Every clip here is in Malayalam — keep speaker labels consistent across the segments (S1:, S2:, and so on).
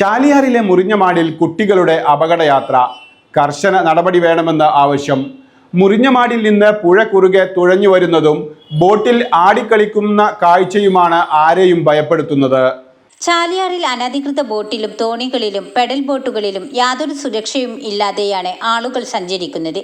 S1: ചാലിയാറിലെ മുറിഞ്ഞമാടിൽ കുട്ടികളുടെ അപകടയാത്ര. കർശന നടപടി വേണമെന്ന ആവശ്യം. മുറിഞ്ഞമാടിൽ നിന്ന് പുഴ കുറുകെ തുഴഞ്ഞു വരുന്നതും ബോട്ടിൽ ആടിക്കളിക്കുന്ന കാഴ്ചയുമാണ് ആരെയും ഭയപ്പെടുത്തുന്നത്.
S2: ചാലിയാറിൽ അനധികൃത ബോട്ടിലും തോണികളിലും പെഡൽ ബോട്ടുകളിലും യാതൊരു സുരക്ഷയും ഇല്ലാതെയാണ് ആളുകൾ സഞ്ചരിക്കുന്നത്.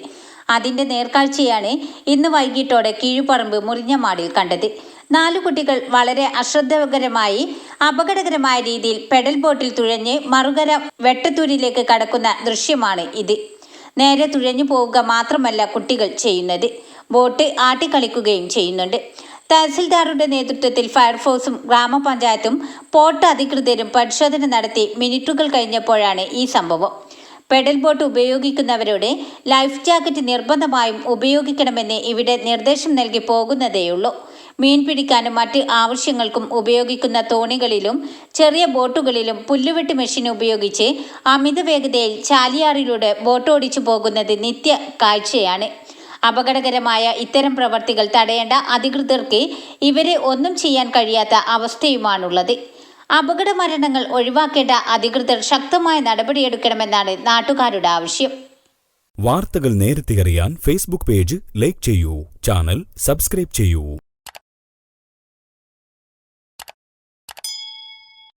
S2: അതിന്റെ നേർക്കാഴ്ചയാണ് ഇന്ന് വൈകിട്ടോടെ കീഴുപറമ്പ് മുറിഞ്ഞമാടിൽ കണ്ടത്. നാലു കുട്ടികൾ വളരെ അശ്രദ്ധകരമായി അപകടകരമായ രീതിയിൽ പെഡൽ ബോട്ടിൽ തുഴഞ്ഞ് മറുകര വെട്ടത്തൂരിലേക്ക് കടക്കുന്ന ദൃശ്യമാണ് ഇത്. നേരെ തുഴഞ്ഞു പോവുക മാത്രമല്ല കുട്ടികൾ ചെയ്യുന്നത്. ബോട്ട് ആട്ടിക്കളിക്കുകയും ചെയ്യുന്നുണ്ട്. തഹസിൽദാറുടെ നേതൃത്വത്തിൽ ഫയർഫോഴ്സും ഗ്രാമപഞ്ചായത്തും പോർട്ട് അധികൃതരും പരിശോധന നടത്തി മിനിറ്റുകൾ കഴിഞ്ഞപ്പോഴാണ് ഈ സംഭവം. പെഡൽ ബോട്ട് ഉപയോഗിക്കുന്നവരുടെ ലൈഫ് ജാക്കറ്റ് നിർബന്ധമായും ഉപയോഗിക്കണമെന്ന് ഇവിടെ നിർദ്ദേശം നൽകി പോകുന്നതേയുള്ളൂ. മീൻ പിടിക്കാനും മറ്റ് ആവശ്യങ്ങൾക്കും ഉപയോഗിക്കുന്ന തോണികളിലും ചെറിയ ബോട്ടുകളിലും പുല്ലുവെട്ട് മെഷീൻ ഉപയോഗിച്ച് അമിത വേഗതയിൽ ചാലിയാറിലൂടെ ബോട്ടോടിച്ചു പോകുന്നത് നിത്യ കാഴ്ചയാണ്. അപകടകരമായ ഇത്തരം പ്രവർത്തികൾ തടയേണ്ട അധികൃതർക്ക് ഇവരെ ഒന്നും ചെയ്യാൻ കഴിയാത്ത അവസ്ഥയുമാണുള്ളത്. അപകട മരണങ്ങൾ ഒഴിവാക്കേണ്ട അധികൃതർ ശക്തമായ നടപടിയെടുക്കണമെന്നാണ് നാട്ടുകാരുടെ ആവശ്യം.
S3: വാർത്തകൾ നേരത്തെ അറിയാൻ ഫേസ്ബുക്ക് പേജ് ലൈക്ക് ചെയ്യൂ. ചാനൽ സബ്സ്ക്രൈബ് ചെയ്യൂ.